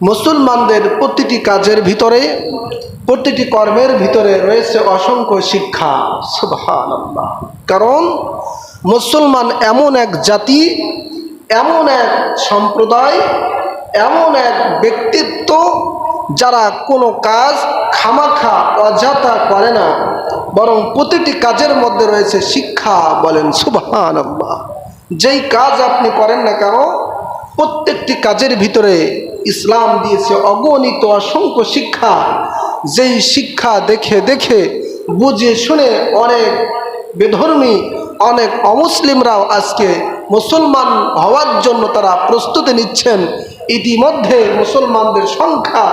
মুসলমানদের প্রতিটি কাজের ভিতরে, প্রতিটি কর্মের ভিতরে রয়েছে অসংখ্য শিক্ষা। সুবহানাল্লাহ। কারণ মুসলমান এমন এক জাতি, এমন এক সম্প্রদায়, এমন এক ব্যক্তিত্ব যারা কোনো কাজ খামাখা অজাতা করে না, বরং প্রতিটি কাজের মধ্যে রয়েছে শিক্ষা বলেন। সুবহান যেই কাজ আপনি করেন না কেন প্রত্যেকটি কাজের ভিতরে ইসলাম দিয়েছে অগণিত অসংখ্য শিক্ষা। যেই শিক্ষা দেখে দেখে, বুঝে শুনে অনেক বেধর্মী, অনেক অমুসলিমরাও আজকে মুসলমান হওয়ার জন্য তারা প্রস্তুতি নিচ্ছেন। ইতিমধ্যে মুসলমানদের সংখ্যা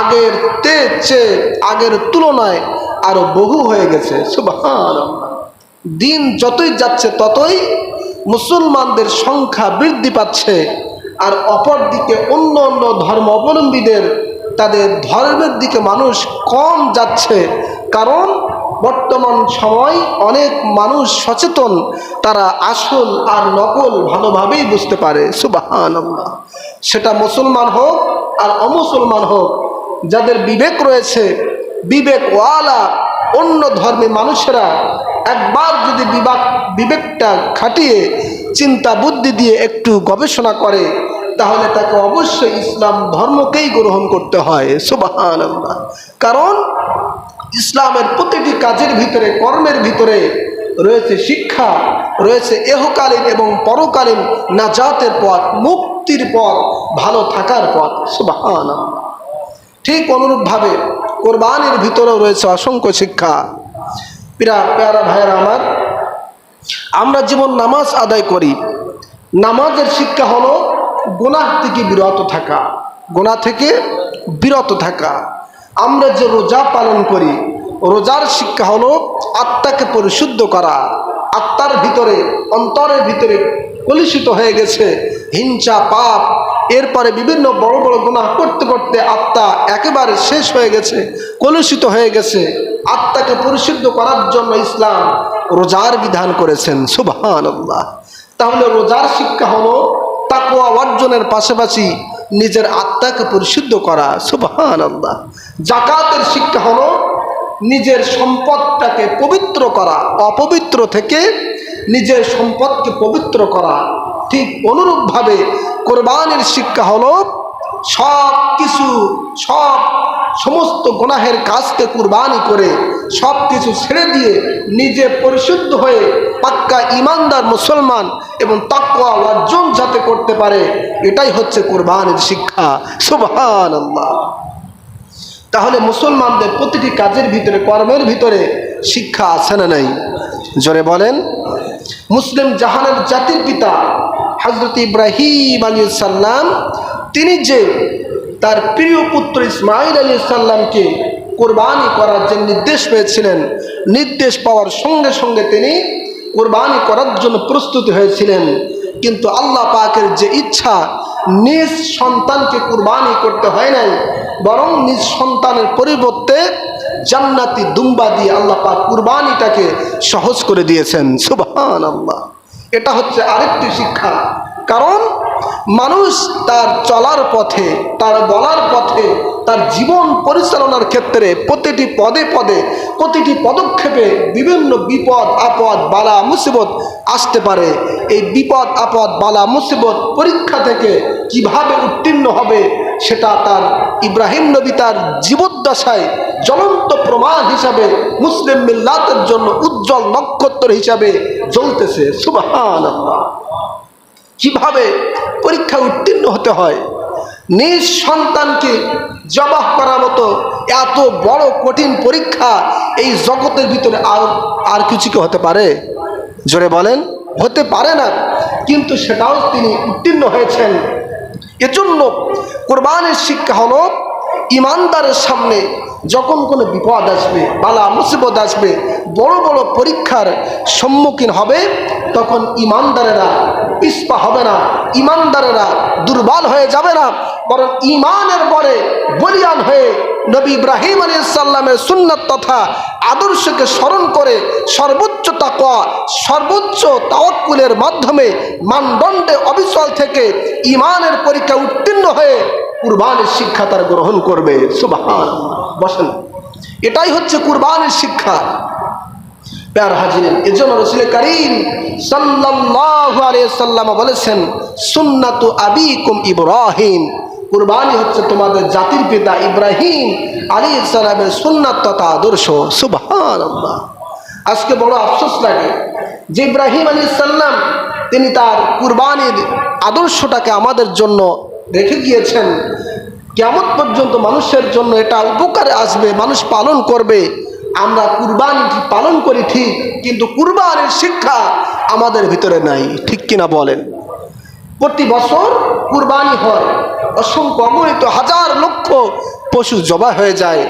আগের তে চেয়ে আগের তুলনায় আরও বহু হয়ে গেছে। সুবহান দিন যতই যাচ্ছে ততই মুসলমানদের সংখ্যা বৃদ্ধি পাচ্ছে। আর অপরদিকে অন্য অন্য ধর্ম অবলম্বীদের তাদের ধর্মের দিকে মানুষ কম যাচ্ছে। কারণ বর্তমান সময় অনেক মানুষ সচেতন, তারা আসল আর নকল ভালোভাবেই বুঝতে পারে। সুবাহান সেটা মুসলমান হোক আর অমুসলমান হোক, যাদের বিবেক রয়েছে বিবেক ওয়ালা অন্য ধর্মী মানুষেরা একবার যদি বিবেক, বিবেকটা খাটিয়ে চিন্তা বুদ্ধি দিয়ে একটু গবেষণা করে তাহলে তাকে অবশ্যই ইসলাম ধর্মকেই গ্রহণ করতে হয় সুবাহান কারণ ইসলামের প্রতিটি কাজের ভিতরে, কর্মের ভিতরে রয়েছে শিক্ষা, রয়েছে এহকালীন এবং পরকালীন নাজাতের পথ, মুক্তির পথ, ভালো থাকার পথ সুবাহান ঠিক অনুরূপভাবে কোরবানির ভিতরেও রয়েছে অসংখ্য শিক্ষা। পিরা পেয়ারা ভাইয়েরা আমার, আমরা যেমন নামাজ আদায় করি, নামাজের শিক্ষা হলো গোনাহ থেকে বিরত থাকা গোনা থেকে বিরত থাকা। আমরা যে রোজা পালন করি, রোজার শিক্ষা হলো আত্মাকে পরিশুদ্ধ করা। আত্মার ভিতরে, অন্তরের ভিতরে কলুষিত হয়ে গেছে, হিংসা, পাপ। এরপরে বিভিন্ন বড় বড় গুণা করতে করতে আত্মা একেবারে শেষ হয়ে গেছে, কলুষিত হয়ে গেছে। আত্মাকে পরিশুদ্ধ করার জন্য ইসলাম রোজার বিধান করেছেন। সুবহান তাহলে রোজার শিক্ষা হলো তাকুয়া অর্জনের পাশাপাশি নিজের আত্মাকে পরিশুদ্ধ করা সুবহান আল্লাহ জাকাতের শিক্ষা হলো নিজের সম্পদটাকে পবিত্র করা, অপবিত্র থেকে নিজের সম্পদকে পবিত্র করা। ঠিক অনুরূপভাবে কোরবানির শিক্ষা হলো সব কিছু সব সমস্ত গোনাহের কাজকে কুরবানি করে সব কিছু ছেড়ে দিয়ে নিজে পরিশুদ্ধ হয়ে পাক্কা ইমানদার মুসলমান এবং তাকুয়া অর্জন যাতে করতে পারে, এটাই হচ্ছে কোরবানির শিক্ষা। সুবহান তাহলে মুসলমানদের প্রতিটি কাজের ভিতরে, কর্মের ভিতরে শিক্ষা আছে না নাই? জোরে বলেন। মুসলিম জাহানের জাতির পিতা হজরত ইব্রাহিম আলী সাল্লাম তিনি যে তার প্রিয় পুত্র ইসমাইল আলী সাল্লামকে কোরবানি করার যে নির্দেশ পেয়েছিলেন, নির্দেশ পাওয়ার সঙ্গে সঙ্গে তিনি কোরবানি করার জন্য প্রস্তুতি হয়েছিলেন। কিন্তু আল্লাহ পাকের যে ইচ্ছা, নিজ সন্তানকে কুরবানি করতে হয় নাই, বরং নিজ সন্তানের পরিবর্তে জান্নাতি দুম্বা দিয়ে আল্লাহ পাক কুরবানিটাকে সহজ করে দিয়েছেন। সুবহান আল্লাহ এটা হচ্ছে আরেকটি শিক্ষা। কারণ মানুষ তার চলার পথে, তার বলার পথে, তার জীবন পরিচালনার ক্ষেত্রে প্রতিটি পদে পদে, প্রতিটি পদক্ষেপে বিভিন্ন বিপদ, আপদ, বালা, মুসিবত আসতে পারে। এই বিপদ, আপদ, বালা, মুসিবত পরীক্ষা থেকে কীভাবে উত্তীর্ণ হবে, সেটা তার ইব্রাহিম নবী তার জীবদ্দশায় জ্বলন্ত প্রমাণ হিসাবে মুসলিম মিল্লাতের জন্য উজ্জ্বল নক্ষত্র হিসাবে জ্বলতেছে। সুবাহান কীভাবে পরীক্ষা উত্তীর্ণ হতে হয়। নিজ সন্তানকে জবাহ করার মতো এত বড় কঠিন পরীক্ষা এই জগতের ভিতরে আর আর কিছু কি হতে পারে? জোরে বলেন, হতে পারে না। কিন্তু সেটাও তিনি উত্তীর্ণ হয়েছেন। এজন্য কোরবানের শিক্ষা হলো ইমানদারের সামনে যখন কোনো বিপদ আসবে, বালা মুসিবত আসবে, বড় বড় পরীক্ষার সম্মুখীন হবে, তখন ইমানদারেরা পিসপা হবে না, ইমানদারেরা দুর্বল হয়ে যাবে না, বরং ইমানের পরে বলিয়ান হয়ে নবী ইব্রাহিম আলী সাল্লামের সুন্নত তথা আদর্শকে স্মরণ করে সর্বোচ্চ তাকওয়া, সর্বোচ্চ তাওয়াক্কুলের মাধ্যমে মানদণ্ডে অবিচল থেকে ইমানের পরীক্ষা উত্তীর্ণ হয়ে কুরবানের শিক্ষা তারা গ্রহণ করবে। সুবাহান বসেন। এটাই হচ্ছে কুরবানের শিক্ষা। প্যার হাজিরেন, এজন্য রসুল করিম সাল্লাম বলেছেন, সুন্নাতু আবিকুম ইব্রাহিম। কুরবানি হচ্ছে তোমাদের জাতির পিতা ইব্রাহিম আলী সালামের সুন্নাত তথা আদর্শ। সুবহানাল্লাহ। আজকে বড় আফসোস লাগে যে ইব্রাহিম আলী সাল্লাম তিনি তার কুরবানির আদর্শটাকে আমাদের জন্য রেখে গিয়েছেন। কেমন পর্যন্ত মানুষের জন্য এটা উপকারে আসবে, মানুষ পালন করবে। আমরা কুরবানি পালন করি ঠিক, কিন্তু কুরবানির শিক্ষা আমাদের ভিতরে নাই, ঠিক কিনা বলেন? প্রতি বছর কুরবানি হয়, অসংখ্য অগণিত হাজার লক্ষ পশু জবা হয়ে যায়,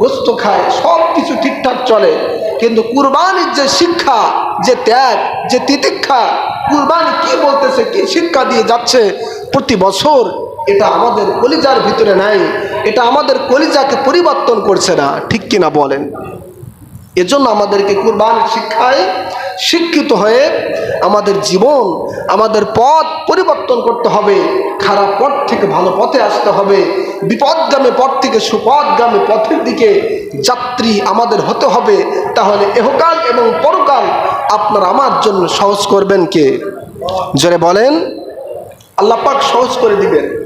গোস্ত খায় সব কিছু ঠিকঠাক চলে। কিন্তু কুরবানির যে শিক্ষা, যে ত্যাগ, যে তিতিক্ষা, কুরবানি কি বলতেছে, কি শিক্ষা দিয়ে যাচ্ছে, প্রতি বছর এটা আমাদের কলিজার ভিতরে নাই, এটা আমাদের কলিজাকে পরিবর্তন করছে না, ঠিক কিনা বলেন? এজন্য আমাদেরকে কুরবানির শিক্ষায় শিক্ষিত হয়ে আমাদের জীবন, আমাদের পথ পরিবর্তন করতে হবে। খারাপ পথ থেকে ভালো পথে আসতে হবে। বিপদগামী পথ থেকে সুপদগামী পথের দিকে যাত্রী আমাদের হতে হবে। তাহলে এহকাল এবং পরকাল আপনার আমার জন্য সহজ করবেন কে? জোরে বলেন, আল্লাহ পাক সহজ করে দিবেন।